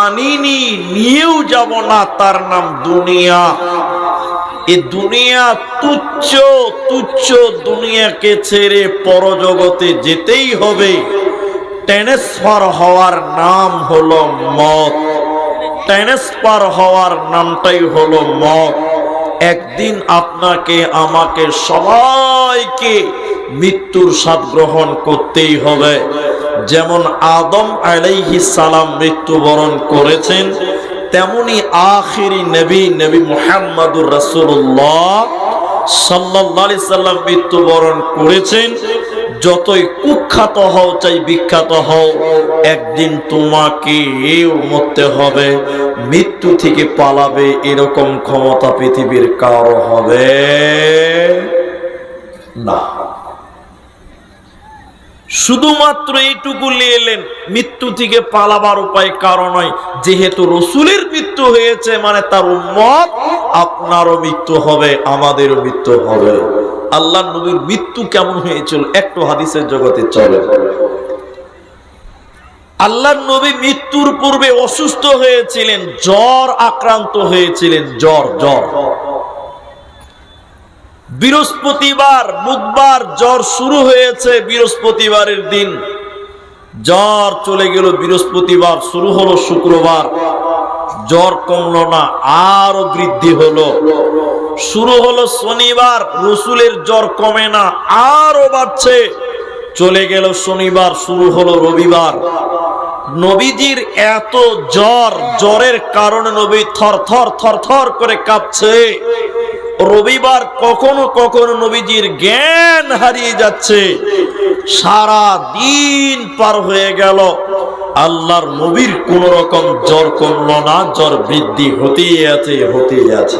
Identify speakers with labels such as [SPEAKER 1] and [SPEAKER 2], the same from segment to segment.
[SPEAKER 1] আনিনি, নিয়েও যাব না, তার নাম দুনিয়া। এ দুনিয়া তুচ্ছ তুচ্ছ দুনিয়াকে ছেড়ে পরজগতে যেতেই হবে। ট্রান্সফার হওয়ার নাম হলো মত। ট্রান্সফার হওয়ার নামটাই হলো মত। একদিন আপনাকে, আমাকে সবাইকে মৃত্যুর স্বাদ গ্রহণ করতেই হবে। যেমন আদম আলাইহি সালাম মৃত্যুবরণ করেছেন, তেমনি আখিরি নবী নবী মুহাম্মদুর রাসূলুল্লাহ সাল্লাল্লাহু সাল্লাম মৃত্যুবরণ করেছেন। যতই কুখ্যাত হও চাই বিখ্যাত হও, একদিন তোমাকে মরতে হবে, মৃত্যু থেকে পালাবে এরকম ক্ষমতা পৃথিবীর কারও হবে না। শুধুমাত্র এইটুকু নিয়ে এলেন, মৃত্যু থেকে পালাবার উপায় কারণ নয়। যেহেতু রসুলের মৃত্যু হয়েছে মানে তার উম্মত, আপনারও মৃত্যু হবে, আমাদেরও মৃত্যু হবে। আল্লাহ নবীর মৃত্যু কেমন হয়েছিল, একটু হাদিসের জগতে চলে। আল্লাহ নবী মৃত্যুর পূর্বে অসুস্থ হয়েছিলেন, জ্বর আক্রান্ত হয়েছিলেন, জ্বর জ্বর। বৃহস্পতিবার, বুধবার জ্বর শুরু হয়েছে বৃহস্পতিবারের দিন। জ্বর চলে গেল বৃহস্পতিবার, শুরু হলো শুক্রবার। জ্বর কমলো না আরও বৃদ্ধি হলো। শুরু হলো শনিবার, রসুলের জ্বর কমে না আরও বাড়ছে। চলে গেল শনিবার, শুরু হলো রবিবার। নবীজির এত জ্বর, জ্বরের কারণে নবী থর থর থর থর করে কাঁপছে। রবিবার কখনো কখনো নবীজির জ্ঞান হারিয়ে যাচ্ছে। সারা দিন পার হয়ে গেল। আল্লাহর নবীর কোন রকম জ্বর কমল না, জ্বর বৃদ্ধি হতেই আছে হতেই আছে।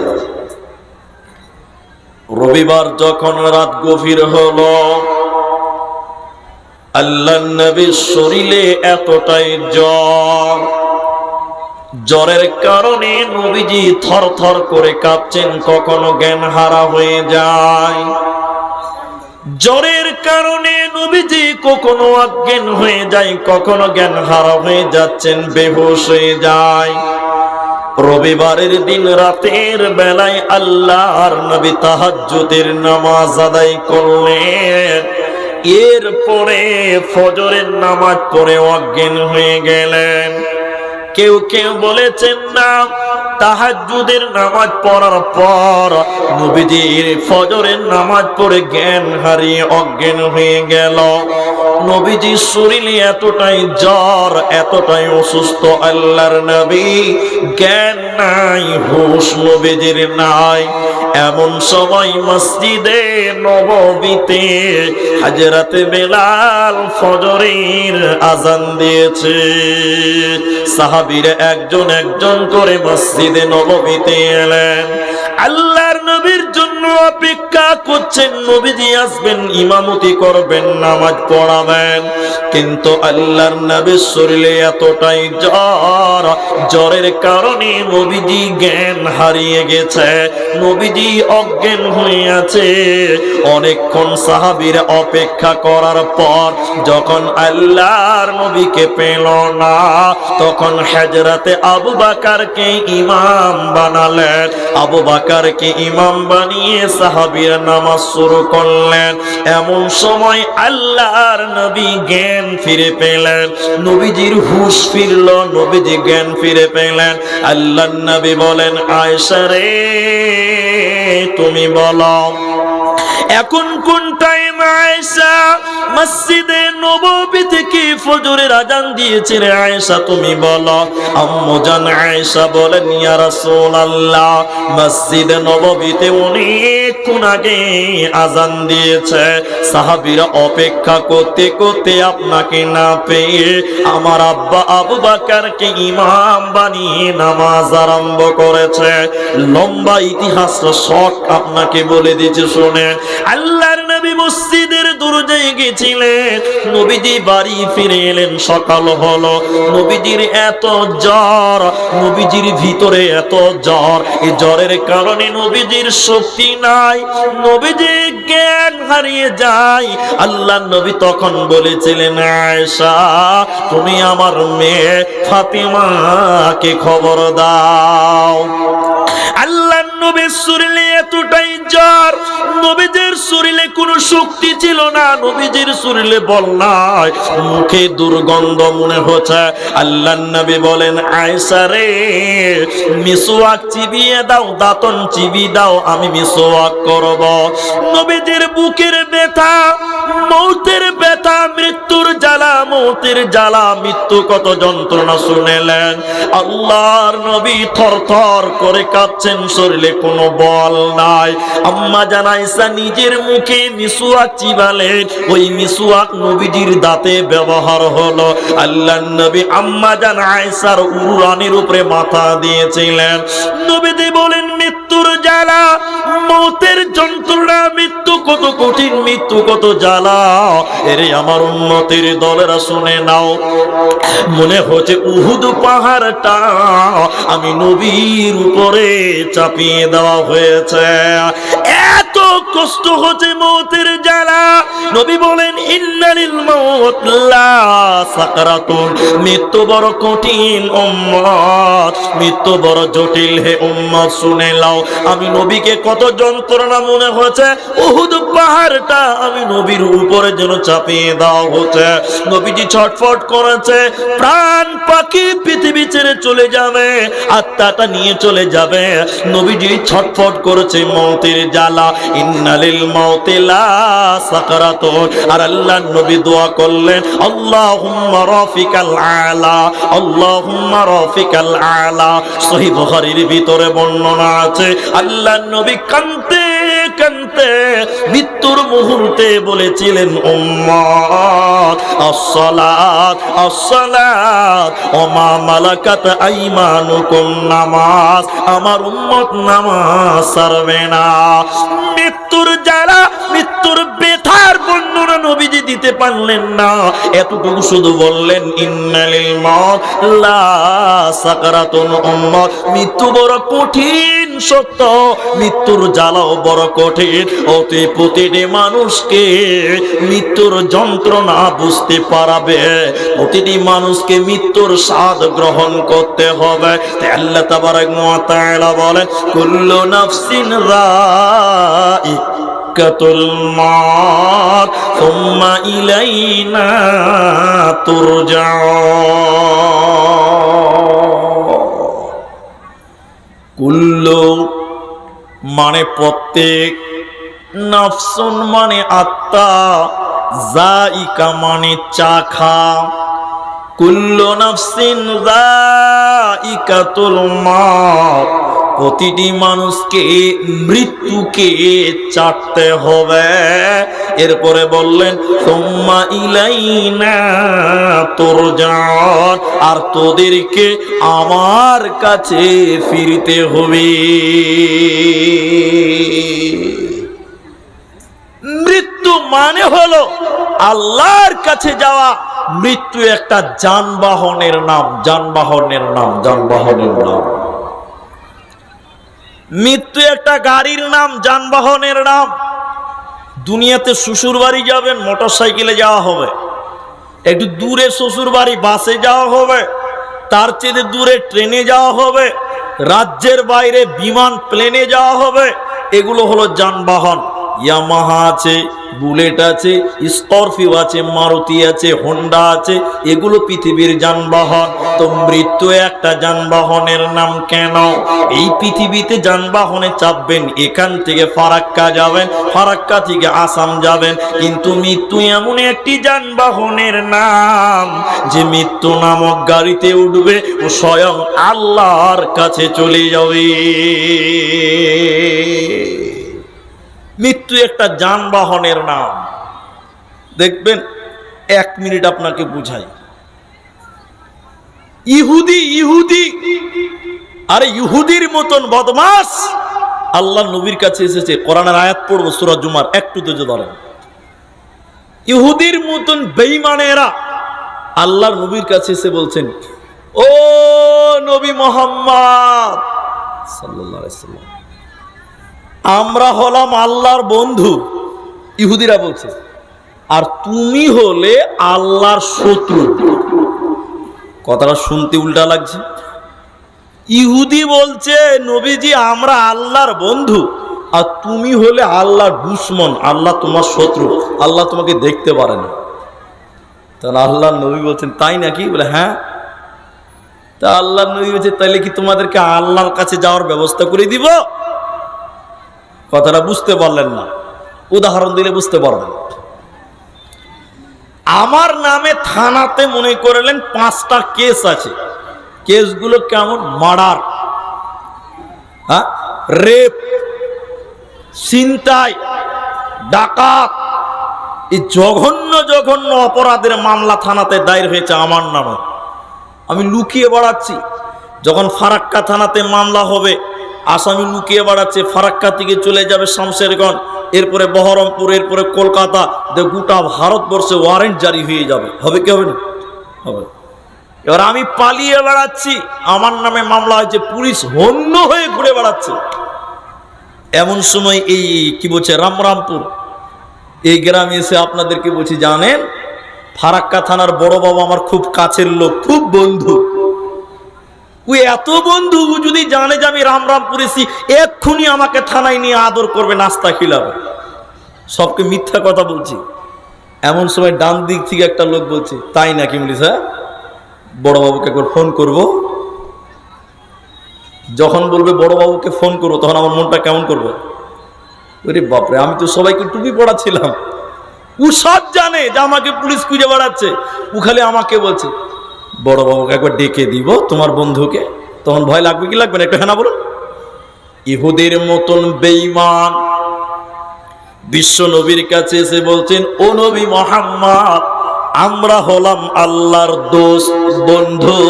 [SPEAKER 1] রবিবার যখন রাত গভীর হলো আল্লাহ নবীর শরীরে এতটাই জ্বর জ্বরের কারণে নবীজি থর থর করে কাঁপছেন কখনো জ্ঞান হারা হয়ে যায়। জ্বরের কারণে নবীজি কখনো অজ্ঞান হয়ে যায়, কখনো জ্ঞান হারা হয়ে যাচ্ছেন, বেহুশ হয়ে যায়। রবিবারের দিন রাতের বেলায় আল্লাহর নবী তাহাজ্জুদের নামাজ আদায় করলেন। এরপরে ফজরের নামাজ পড়ে অজ্ঞান হয়ে গেলেন। কেউ কেউ বলেছেন না। তাহাজ্জুদের নামাজ পড়ার পর নবীজির ফজরের নামাজ পড়ে জ্ঞান হারিয়ে অজ্ঞান হয়ে গেল। নবীজির শরীরে এতটাই জ্বর, এতটাই অসুস্থ, আল্লাহর নবী জ্ঞান নাই, হুশ নবীজির নাই। এমন সময় মসজিদে নববীতে হাজরাতে বেলাল ফজরের আজান দিয়েছে। সাহাবীরা একজন একজন করে মসজিদে নববীতে এলেন। আল্লাহর নবীর জন্য অপেক্ষা করছেন, নবীজি আসবেন, ইমামতি করবেন, নামাজ পড়াবেন। কিন্তু আল্লাহর নবীর শরীরে এতটাই জ্বর, জ্বরের কারণে নবীজি জ্ঞান হারিয়ে গেছে। নবীজি অজ্ঞান হয়ে আছে। অনেকক্ষণ সাহাবীর অপেক্ষা করার পর যখন আল্লাহর নবীকে পেল না, তখন হাজরাতে আবু বাকারকে ইমাম বানালেন। আবু বাকারকে ইমাম বানিয়ে সাহাবীর নামাজ শুরু করলেন। এমন সময় আল্লাহর নবী জ্ঞান ফিরে পেলেন। নবীজির হুশ ফিরল, নবীজি জ্ঞান ফিরে পেলেন। আল্লাহ নবী বলেন আয়সা রে, তুমি বলো এখন কোন টাইম আয়েশা মসজিদে নববী থেকে ফজরের আজান দিয়েছে রে আয়েশা, তুমি বলো। আম্মু জান আয়েশা বলেন, ইয়া রাসূলুল্লাহ, মসজিদে নববীতে অনেকক্ষণ আগে আজান দিয়েছে। সাহাবীরা অপেক্ষা করতে করতে আপনাকে না পেয়ে আমার আব্বা আবু বাকারকে ইমাম বানিয়ে নামাজ আরম্ভ করেছে। লম্বা ইতিহাসটা শর্ট আপনাকে বলে দিয়েছে, শুনে। আল্লাহর নবী মসজিদের দরজায় গেছিলেন। নবীজি বাড়ি ফিরে এলেন, সকাল হলো। নবীজির এত জ্বর, নবীজির ভিতরে এত জ্বর। এই জ্বরের কারণে নবীজির শক্তি নাই। নবীজি জ্ঞান হারিয়ে যায়। আল্লাহ নবী তখন বলেছিলেন, আয়েশা, তুমি আমার মেয়ে ফাতিমাকে খবর দাও। আল্লাহ নবীর শরীরে এতটাই জ্বর, নবীদের শরীরে কোনো শক্তি ছিল না, নবীজির শরীরে বল নাই, মুখে দুর্গন্ধ মনে হচ্ছে। আল্লাহ নবী বলেন আয়সা রে, মিসওয়াক চিবিয়ে দাও, দাতন চিবি দাও, আমি মিসওয়াক করব। নবীজির বুকের ব্যথা, মৌতের ব্যথা, মৃত্যুর জ্বালা, মৌতের জ্বালা, মৃত্যু কত যন্ত্রণা শুনেলেন। আল্লাহর নবী থর থর করে কাঁদছেন, শরীরে কোনো বল নাই। আম্মা জানাইসা নিজের মুখে মিসুয়াক চিবালেন ওই মিসুয়াক নবীজির দাঁতে ব্যবহার হলো। আল্লাহ নবী আম্মা জান আয়েশার উরুরানির উপরে মাথা দিয়েছিলেন। নবীজি বলেন মৃত্যুর জ্বালা, মৌতের যন্ত্রণা, মৃত্যু কত কঠিন, মৃত্যু কত জ্বালা। এরে আমার উন্নতির দলেরা শুনে নাও, মনে হচ্ছে উহুদ পাহাড়টা আমি নবীর উপরে চাপিয়ে দেওয়া হয়েছে। এত কষ্ট হচ্ছে মতের জ্বালা। নবী বলেন, ইন্নালিল মৌত লা সাকারাতুন। মৃত্যু বড় কঠিন উম্মত, মৃত্যু বড় জটিল হে উম্মত, শুনে লাও আমি নবীকে কত যন্ত্রণা মনে হচ্ছে উহুদ পাহাড়টা আমি নবীর উপরে যেন চাপিয়ে দেওয়া হচ্ছে। নবীজি ছটফট করেছে, প্রাণ পাখি পৃথিবী ছেড়ে চলে যাবে, আত্মাটা নিয়ে চলে যাবে। নবীজি ছটফট করেছে মৌতের জ্বালা, ইন্নালিল মৌতে লা সাকারাতুন। আর আল্লাহ নবী দোয়া করলেন, আল্লাহুম্মা রাফিকাল আলা, আল্লাহুম্মা রাফিকাল আলা। সহিহ বুখারীর ভিতরে বর্ণনা আছে আল্লাহ নবী কানতে কানতে মুহূর্তে বলেছিলেন নামাজ, আমার উম্মত নামাজ ছাড়বে না। মৃত্যুর যারা মৃত্যুর বেথার বর্ণনা নবীজি দিতে পারলেন না। এতটুকু শুধু বললেন, ইন্নালিল মত সাকারাতুন উম্মত। মৃত্যু বড় কঠিন সত্য, মৃত্যুর জ্বালাও বড় কঠিন। অতি প্রতিটি মানুষকে মৃত্যুর যন্ত্রণা বুঝতে পারাবে। প্রতিটি মানুষকে মৃত্যুর স্বাদ গ্রহণ করতে হবে। আল্লাহ তাবারাক ওয়া তাআলা বলেন কুল্লু নাফসিন কুল্লু মানে প্রত্যেক নফসুন মানে আত্মা জাইকা মানে চাখা। কুল্লু নফসিন জাইকাতুল মাউত, প্রতিটি মানুষকে মৃত্যুকে চাটতে হবে। এরপরে বললেন, সোম্মা ইলাইনা তোর আর তোদেরকে আমার কাছে ফিরতে হবে। মৃত্যু মানে হলো আল্লাহর কাছে যাওয়া মৃত্যু একটা যানবাহনের নাম যানবাহনের নাম যানবাহনের নাম। মৃত্যু একটা গাড়ির নাম, যানবাহনের নাম। দুনিয়াতে শ্বশুর বাড়ি যাবেন মোটর সাইকেলে যাওয়া হবে। একটু দূরে শ্বশুর বাড়ি, বাসে যাওয়া হবে। তার চেয়ে দূরে ট্রেনে যাওয়া হবে। রাজ্যের বাইরে বিমান, প্লেনে যাওয়া হবে। এগুলো হলো যানবাহন। ইয়ামাহা আছে বুলেট আছে স্করপিও আছে মারুতি আছে হোন্ডা আছে, এগুলো পৃথিবীর যানবাহন। তো মৃত্যু একটা যানবাহনের নাম কেন? এই পৃথিবীতে যানবাহনে চাপবেন, এখান থেকে ফারাক্কা যাবেন, ফারাক্কা থেকে আসাম যাবেন। কিন্তু মৃত্যু এমন একটি যানবাহনের নাম, যে মৃত্যু নামক গাড়িতে উঠবে ও স্বয়ং আল্লাহর কাছে চলে যাবে। মৃত্যু একটা যানবাহনের নাম। দেখবেন এক মিনিট আপনাকে বুঝাই। ইহুদি ইহুদি আরে ইহুদির মতন বদমাস! আল্লাহ নবীর কাছে এসেছে কোরআনের আয়াত পড়ব সুরা জুমার একটু ধৈর্য ধরেন। ইহুদির মতন বেইমানেরা আল্লাহর নবীর কাছে এসে বলছেন ও নবী মোহাম্মদ সাল্লাম, আমরা হলাম আল্লাহর বন্ধু। ইহুদিরা বলছে, আর তুমি হলে আল্লাহর শত্রু। কথাটা শুনতে উল্টা লাগছে। ইহুদি বলছে, নবীজি, আমরা আল্লাহর বন্ধু, আর তুমি হলে আল্লাহর দুশ্মন, আল্লাহ তোমার শত্রু, আল্লাহ তোমাকে দেখতে পারে না। তখন আল্লাহ নবী বলছেন, তাই নাকি? বলে হ্যাঁ। তা আল্লাহ নবী বলছে, তাইলে কি তোমাদেরকে আল্লাহর কাছে যাওয়ার ব্যবস্থা করে দিব? কথাটা বুঝতে পারলেন না। উদাহরণ দিলে বুঝতে পারবেন। আমার নামে থানাতে মনে করলেন পাঁচটা কেস আছে। কেসগুলো কেমন? মার্ডার। হ্যাঁ? রেপ, ছিনতাই, ডাকাত। এই জঘন্য জঘন্য অপরাধের মামলা থানাতে দায়ের হয়েছে আমার নামে। আমি লুকিয়ে বেড়াচ্ছি। যখন ফারাক্কা থানাতে মামলা হবে আসামি লুকিয়ে বেড়াচ্ছে, ফারাক্কা থেকে চলে যাবে শামশেরগঞ্জ এরপরে বহরমপুর, এরপরে কলকাতা গোটা ভারতবর্ষে ওয়ারেন্ট জারি হয়ে যাবে। হবে কি হবে না? হবে। এবার আমি পালিয়ে বেড়াচ্ছি, আমার নামে মামলা হয়েছে, পুলিশ হন্য হয়ে ঘুরে বেড়াচ্ছে। এমন সময় এই কি বলছে, রামরামপুর, এই গ্রামে এসে আপনাদেরকে বলছি, জানেন, ফারাক্কা থানার বড় বাবা আমার খুব কাছের লোক, খুব বন্ধু। ওই এত বন্ধু যদি জানে যে আমি রাম রাম পুরেছি, এক্ষুনি আমাকে থানায় নিয়ে আদর করবে, নাস্তা খিলাবে। সবকে মিথ্যা কথা বলছি। এমন সময় ডান দিক থেকে একটা লোক বলছে, তাই নাকি বলিস হ্যাঁ? বড় বাবুকে একবার ফোন করব। যখন বলবে বড় বাবুকে ফোন করব তখন আমার মনটা কেমন করবে? ওরে বাপরে, আমি তো সবাইকে টুপি পড়াচ্ছিলাম। ও সব জানে যে আমাকে পুলিশ খুঁজে বেড়াচ্ছে। ও খালি আমাকে বলছে বড় বাবুকে একবার ডেকে দিব, তোমার বন্ধুকে। তখন ভয় লাগবে, কি লাগবে না? একটু হ্যাঁ বলুন। ইহুদের মতন বেইমান বিশ্ব নবীর কাছে এসে বলছেন, ও নবী মোহাম্মদ, আমরা হলাম আল্লাহর দোষ বন্ধু।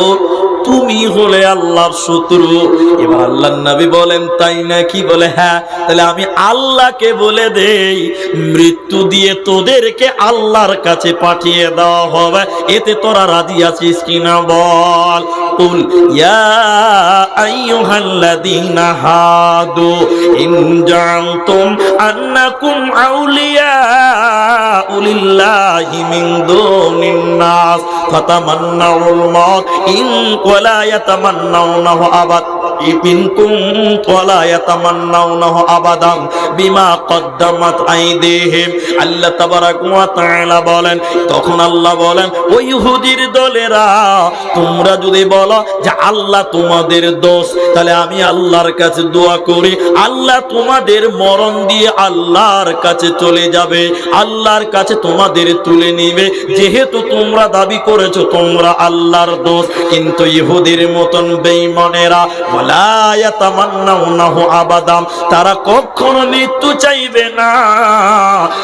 [SPEAKER 1] তুমি হলে আল্লাহর শত্রু। এবার আল্লাহর নবী বলেন, তাই না কি বলে হ্যাঁ তাহলে আমি আল্লাহকে বলে দেই, মৃত্যু দিয়ে তোদেরকে আল্লাহর কাছে পাঠিয়ে দেওয়া হবে। এতে তোরা রাজি আছিস কিনা বল? কুল, ইয়া আইয়ুহাল্লাযীনা হাদু, ইন জানতুম আন্নাকুম আউলিয়া উলিল্লাহি মিন দুনিন নাস, ফাতামান্নাউল মাউত ইন বলেন, তখন আল্লাহ বলেন, ও ইহুদির দলেরা, তোমরা যদি বলো যে আল্লাহ তোমাদের দোষ, তাহলে আমি আল্লাহর কাছে দোয়া করি। আল্লাহ তোমাদের মরণ দিয়ে আল্লাহর কাছে চলে যাবে। আল্লাহর কাছে তোমাদের তুলে নিবে। যেহেতু তোমরা দাবি করেছ, তোমরা আল্লাহর দোষ, কিন্তু ইহুদির মতন বেঈমানেরা ওয়ালা ইয়াতামান্নাউনাহু আবাদাম, তারা কখনো মৃত্যু চাইবে না।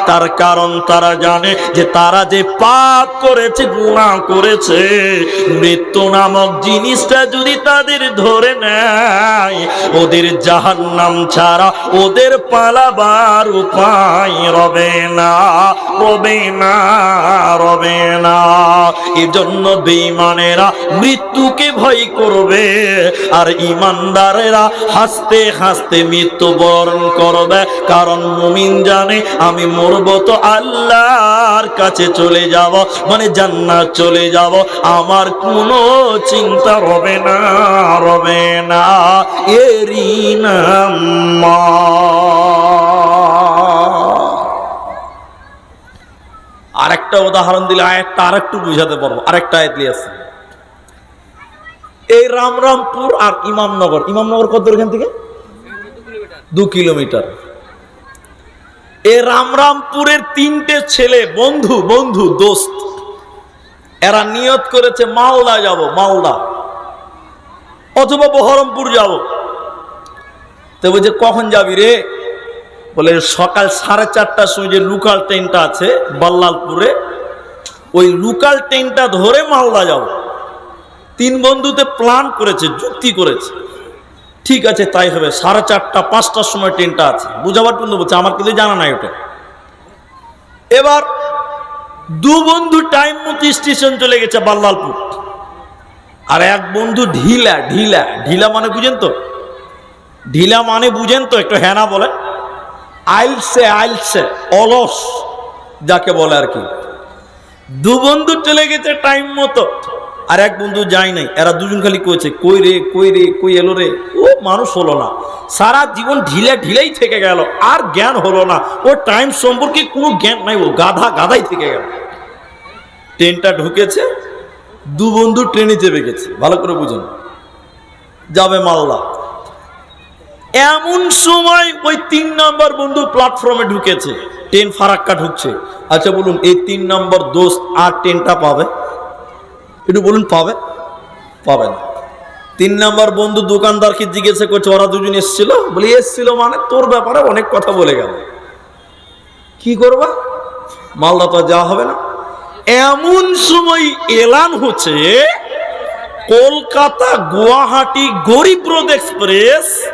[SPEAKER 1] তার কারণ তারা জানে যে তারা যে পাপ করেছে, গুনাহ করেছে, মৃত্যু নামক জিনিসটা যদি তাদের ধরে নেয়, ওদের জাহান্নাম ছাড়া ওদের পালাবার উপায় রবে না রবে না রবে না। এজন্য বেঈমানেরা মৃত্যুকে ভয় করবে। আর ইমানদারেরা হাসতে হাসতে মৃত্যুবরণ করবে। কারণ মুমিন জানে, আমি মরব তো আল্লাহর কাছে চলে যাব মানে জান্নাত চলে যাব। আমার কোনো চিন্তা রবে না রবে না। এরি নাম আরেকটা উদাহরণ দিলে আরেকটা আরেকটু বুঝাতে পারব। আরেকটা আয়াত আসছে। এই রামরামপুর আর ইমামনগর। ইমামনগর কত এখান থেকে? দু কিলোমিটার। এ রামরামপুরের তিনটে ছেলে, বন্ধু বন্ধু, দোস্ত, এরা নিয়ত করেছে, মালদা যাব, মালদা। অথবা বহরমপুর যাব। তো বলছে কখন যাবি রে? বলে, সকাল সাড়ে চারটার সময় যে লোকাল ট্রেনটা আছে, বাল্লালপুরে, ওই লোকাল ট্রেনটা ধরে মালদা যাব। তিন বন্ধুতে প্ল্যান করেছে, যুক্তি করেছে। ঠিক আছে, তাই হবে। সাড়ে চারটা, পাঁচটার সময় ট্রেনটা আছে। বুঝাবার জন্য বলছে, আমার কিন্তু জানা নাই ওটা। এবার দু বন্ধু টাইম মতো স্টেশন চলে গেছে বাল্লালপুর। আর এক বন্ধু ঢিলা ঢিলা। ঢিলা মানে বুঝেন তো? ঢিলা মানে বুঝেন তো, একটু হ্যানা বলেন আইলসে আইলসে, অলস, যাকে বলে আর কি। দু বন্ধু চলে গেছে টাইম মতো। আর এক বন্ধু যায় নাই, এরা দুজন খালি কয়েছে কই রে কই রে, কই এলো রে? ও মানুষ হলো না। সারা জীবন ঢিলে ঢিলেই থেকে গেল, আর জ্ঞান হলো না। ও টাইম সম্পর্কে কোনো জ্ঞান নাই, ও গাধা গাধাই থেকে গেল। ট্রেনটা ঢুকেছে, দু বন্ধু ট্রেনে চেপে গেছে, ভালো করে বুঝুন। যাবে মালদা। এমন সময় ওই তিন নাম্বার বন্ধু প্ল্যাটফর্মে ঢুকেছে, ট্রেন ফারাক্কা ঢুকছে। আচ্ছা বলুন, এই তিন নম্বর দোস্ত আর ট্রেনটা পাবে? একটু বলুন, পাবে? পাবে না। তিন নাম্বার বন্ধু দোকানদারকে জিজ্ঞাসা করছে, ওরা দুজন এসেছিল? বলি, এসেছিল মানে তোর ব্যাপারে অনেক কথা বলে গেল। কি করবা? মালদা তো যাওয়া হবে না। এমন সময় এলান হচ্ছে, কলকাতা গুয়াহাটি গরিব এক্সপ্রেস,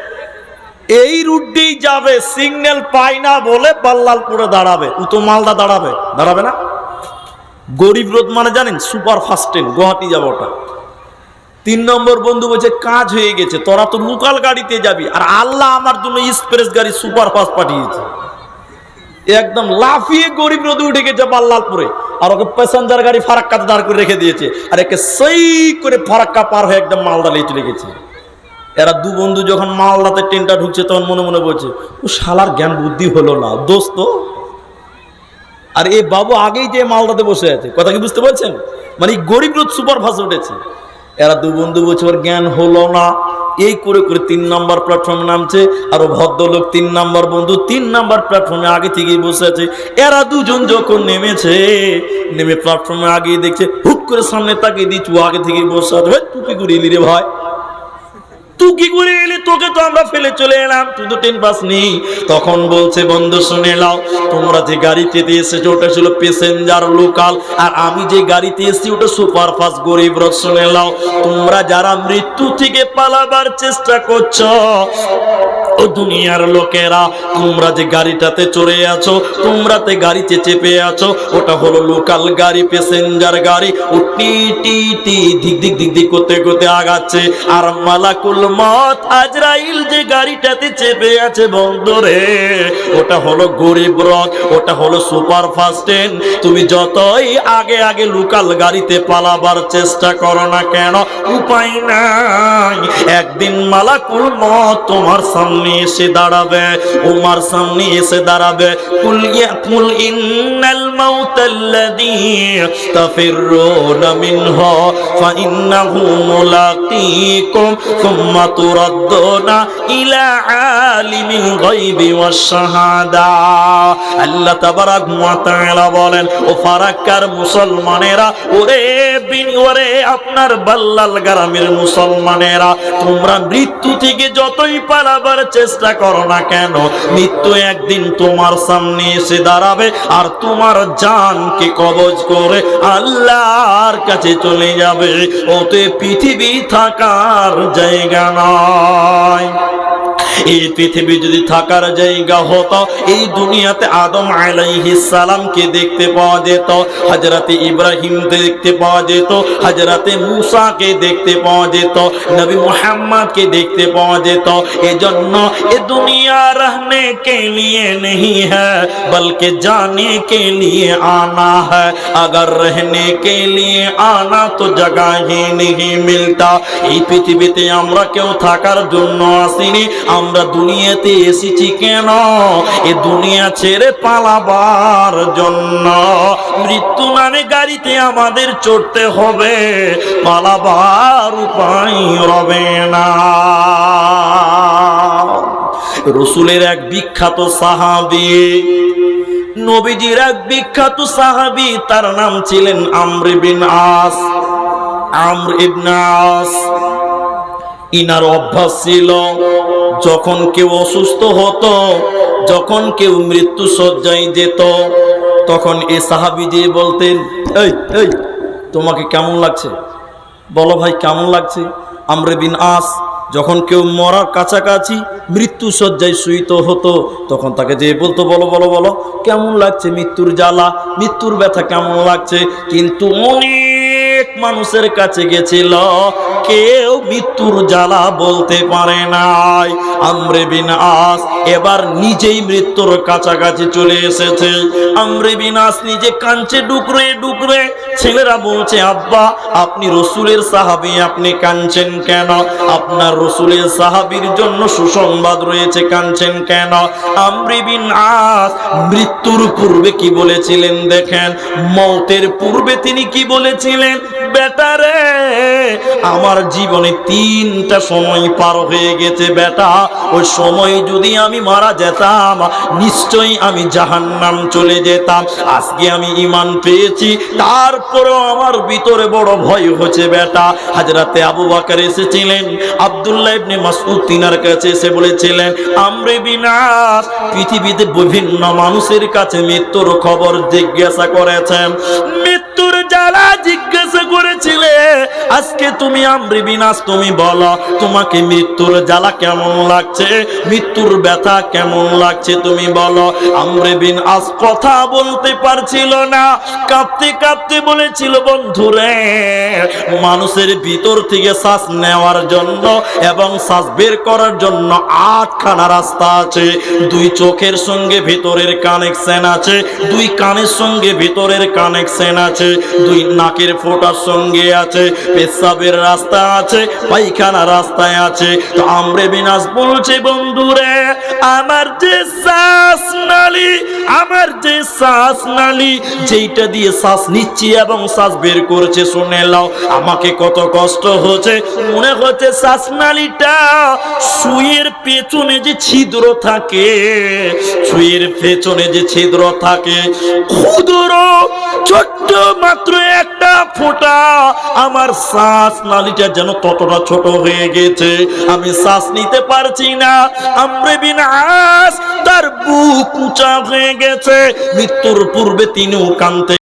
[SPEAKER 1] এই রুট দিয়েই যাবে, সিগন্যাল পাই না বলে বাল্লালপুরে দাঁড়াবে। ও মালদা দাঁড়াবে। দাঁড়াবে না? গরিব রোড মানে জানেন সুপার ফাস্ট ট্রেন, গুয়াহাটি যাবে তিন নম্বর বন্ধু বলছে, কাজ হয়ে গেছে, তোরা তো লোকাল গাড়িতে যাবি, আর আল্লাহ আমার জন্য এক্সপ্রেস গাড়ি সুপার ফাস্ট পাঠিয়েছে। একদম লাফিয়ে গরিব রোদে উঠে গেছে বাল্লালপুরে আর ওকে প্যাসেঞ্জার গাড়ি ফারাক্কাতে দাঁড় করে রেখে দিয়েছে, আর একে সেই করে ফারাক্কা পার হয়ে একদম মালদা নিয়ে চলে গেছে। এরা দু বন্ধু যখন মালদাতে ট্রেনটা ঢুকছে, তখন মনে মনে বলছে, ও শালার জ্ঞান বুদ্ধি হলো না, দোস্ত। আর এই বাবু আগেই যে মালদাতে বসে আছে, কথা কি বুঝতে পারছেন? মানে গরিব রোদ সুপার ফাস্ট উঠেছে। এরা দু বন্ধু বছর জ্ঞান হলো না। এই করে করে তিন নাম্বার প্ল্যাটফর্মে নামছে, আর ভদ্রলোক তিন নাম্বার বন্ধু, তিন নাম্বার প্ল্যাটফর্মে আগে থেকেই বসে আছে। এরা দুজন যখন নেমেছে, নেমে প্ল্যাটফর্মে আগে দেখছে হুক করে সামনে তাকিয়ে দিচ্ছ আগে থেকেই বসে আছে। তুই কি করে এলি রে ভাই। কি করে এলি? তোকে তো আমরা ফেলে চলে এলাম। তুই তো টেন পাস নেই তখন বলছে, বন্ধু, শুনে নাও, তোমরা যে গাড়িতে এসেছ, ওটা ছিল প্যাসেঞ্জার লোকাল আর আমি যে গাড়িতে এসেছি, ওটা সুপার ফাস্ট গরিব রথ, শুনে নাও। তোমরা যারা মৃত্যু থেকে পালাবার চেষ্টা করছ ও দুনিয়ার লোকেরা, তোমরা যে গাড়িটাতে চড়ে আছো, তোমরাতে গাড়িতে চেপে আছো, ওটা হলো লোকাল গাড়ি প্যাসেঞ্জার গাড়ি। ও টি টি টি দিক দিক দিক দিক করতে করতে আগাচ্ছে। আর মালাকুল মত আজরাইল যে গাড়িটাতে চেপে আছে বন্দরে, ওটা হলো গরিব রথ, ওটা হলো সুপার ফাস্ট ট্রেন। তুমি যতই আগে আগে লোকাল গাড়িতে পালাবার চেষ্টা করো না কেন, উপায় নাই। একদিন মালাকুল মত তোমার সামনে এসে দাঁড়াবে, উমার সামনে এসে দাঁড়াবে। কুল ইয়াকুল ইন্নাল মাউতাল্লাযী তাফিরুনা মিনহু ফাইন্নাহু মুলাকীকুম, সুম্মা তুরাদ্দুনা ইলা আলিমিল গায়বি ওয়াশ শাহাদা আল্লাহ তাবারাক ওয়া তাআলা বলেন, ও ফারাক্কার মুসলমানেরা, ওরে বিন, ওরে আপনার বাল্লাল গ্রামের মুসলমানেরা, তোমরা মৃত্যু থেকে যতই পালাবার চেষ্টা করো না কেন? মৃত্যু একদিন তোমার সামনে এসে দাঁড়াবে আর তোমার জানকে কবজ করে আল্লাহর কাছে চলে যাবে। ওতে পৃথিবী থাকার জায়গা নয়। এই পৃথিবী যদি থাকার জায়গা হতো এই দুনিয়াতে আদম আলাইহিস সালামকে দেখতে পাওয়া যেত হযরতে ইব্রাহিম দেখতে পাওয়া যেত হযরতে মূসাকে দেখতে পাওয়া যেত নবী মুহাম্মদকে দেখতে পাওয়া যেত এজন্য এ দুনিয়া रहने के लिए नहीं है बल्कि जाने के लिए आना है अगर रहने के लिए आना तो जगह ही नहीं मिलता এই পৃথিবীতে আমরা কেউ থাকার জন্য আসিনি আমরা দুনিয়াতে এসেছি কেন? এ দুনিয়া ছেড়ে পালাবার জন্য মৃত্যু মানে গাড়িতে আমাদের চড়তে হবে, পালাবার উপায় রবে না। রসুলের এক বিখ্যাত সাহাবি, নবীজির এক বিখ্যাত সাহাবি, তার নাম ছিলেন আমর বিন আস। আমর আস ইনার অভ্যাস ছিল, যখন কেউ অসুস্থ হতো, যখন কেউ মৃত্যু সজ্জায় যেত, তখন এ সাহাবি যে বলতেন, এই এই, তোমাকে কেমন লাগছে? বলো ভাই, কেমন লাগছে? আমরে বিন আস যখন কেউ মরার কাছাকাছি মৃত্যু সজ্জায় শুইত হতো, তখন তাকে যে বলতো, বলো বলো বলো, কেমন লাগছে মৃত্যুর জ্বালা? মৃত্যুর ব্যথা কেমন লাগছে? কিন্তু অনেক মানুষের কাছে গেছিল কেউ মৃত্যুর জ্বালা বলতে পারে নাই। আমরে বিন আস এবার নিজেই মৃত্যুর কাছাকাছি চলে এসেছে। আমরে বিন আস নিজে কাঞ্চে ডুকরে ডুকরে। ছেলেরা বলছে, আব্বা, আপনি রসুলের সাহাবি, আপনি কাঁদছেন কেন? আপনার রসুলের সাহাবির জন্য সুসংবাদ রয়েছে, কাঁদছেন কেন? আমরি বিন আস মৃত্যুর পূর্বে কি বলেছিলেন দেখেন? মৌতের পূর্বে তিনি কি বলেছিলেন? বেটারে আমার জীবনে তিনটা সময় পার হয়ে গেছে, বেটা। ওই সময় যদি আমি মারা যেতাম, নিশ্চয়ই আমি জাহান্নাম চলে যেতাম। আজকে আমি ইমান পেয়েছি, তারপরেও আমার ভিতরে বড় ভয় হচ্ছে, বেটা। হাজরাতে আবু বাকার এসেছিলেন, আব্দুল্লাহ ইবনে মাসউদ তিনার কাছে এসে বলেছিলেন, আমরে বিনাশ, পৃথিবীতে বিভিন্ন মানুষের কাছে মৃত্যুর খবর জিজ্ঞাসা করেছেন। মৃত্যুর জ্বালা জিজ্ঞাসা করেছিলে, আজকে তুমি আমরি বিনাশ, তুমি বলো তোমাকে মৃত্যুর জ্বালা কেমন লাগছে, মৃত্যুর ব্যথা কেমন লাগছে, তুমি বলো। আমরে আজ কথা বলতে পারছিল না, কাঁপতে কাঁপতে বলেছিল, বন্ধুরে, মানুষের ভিতর থেকে শ্বাস নেওয়ার জন্য এবং শ্বাস বের করার জন্য আটখানা রাস্তা আছে। দুই চোখের সঙ্গে ভিতরের কানেকশন আছে, দুই কানের সঙ্গে ভিতরের কানেকশন আছে। দুই নাকের ফোঁটার সঙ্গে আছে, পেশাবের রাস্তা আছে, পায়খানা রাস্তায় আছে। তো আমরে বিনাশ বলছে, বন্ধুরে, আমার যে শ্বাস নালি, আমার যে শ্বাস নালি, যেইটা দিয়ে শ্বাস নিচ্ছি এবং শ্বাস বের করছে, শুনে নাও, আমাকে কত কষ্ট হচ্ছে। মনে হচ্ছে শ্বাস নালিটা সুইয়ের পেছনে যে ছিদ্র থাকে, সুইয়ের পেছনে যে ছিদ্র থাকে, ক্ষুদ্র ছোট্ট একটা ফোঁটা আমার শ্বাস নালিটা যেন ততটা ছোট হয়ে গেছে। আমি শ্বাস নিতে পারছি না। আমরে বিনাশ তার বুক উঁচা হয়ে গেছে। মৃত্যুর পূর্বে তিনিও কানতে